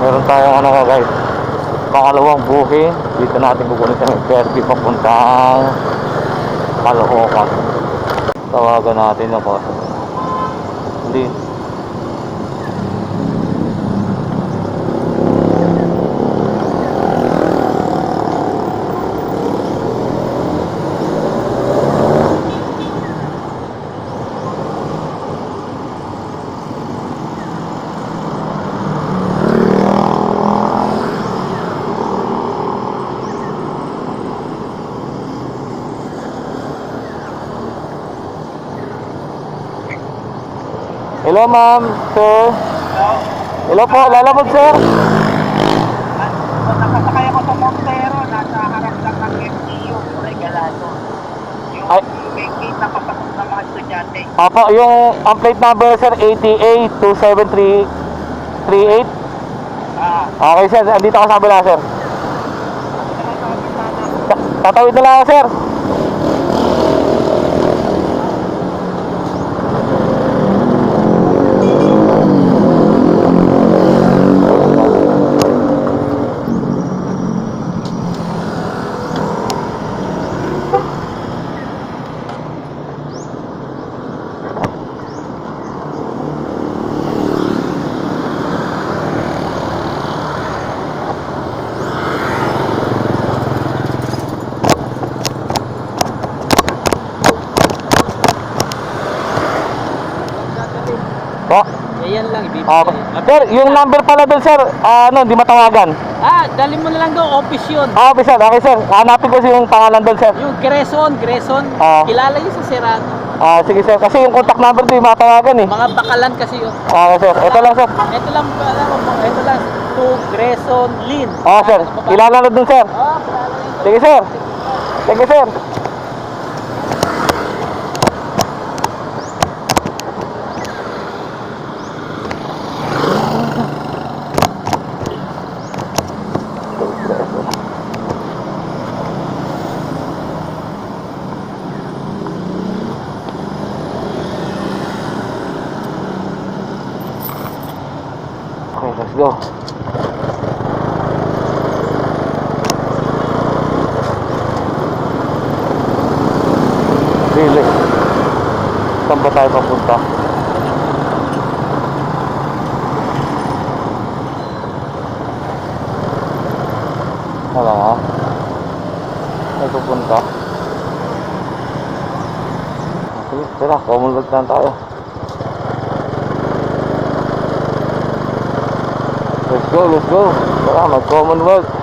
meron tayong ano nga guys. Pangalawang booking. Dito natin kukunin sa Perpi papuntang Caloocan. Tawagan natin ako. Hindi. Hello ma'am, sir. Hello po, lalabot sir. Nakasakay ako sa Montero, nasa harap lang ng MTU, Regalado. Yung Ay. may na pasakot ng mga estudyante. Apo, yung ang plate number sir, ATA 27338. Ah, Okay sir, andito ako sa kabila sir. Ta- Tatawid na lang ako sir. Po. Ayan lang, ibibigay. sir, yung number pala doon sir, ah, ano, di matawagan. Ah, dali mo na lang daw, office yun. Ah, okay sir, okay sir. Hanapin ko yung pangalan doon sir. Yung Greson, Greson, Ah. kilala yun sa Serrano. Ah, sige sir, kasi yung contact number di matawagan eh. Mga bakalan kasi yun. Ah, okay sir, ito lang sir. Ito lang, alam mo, ito lang, to Greson Lin. Ah, sir, kilala na doon sir. Ah, kilala yun. Sige sir. Sige sir. Let's go. Really? Saan ba tayo papunta? Wala nga. Saan pupunta? Tara, Commonwealth na tayo. Let's go, let's go. Tara, mag-Commonwealth.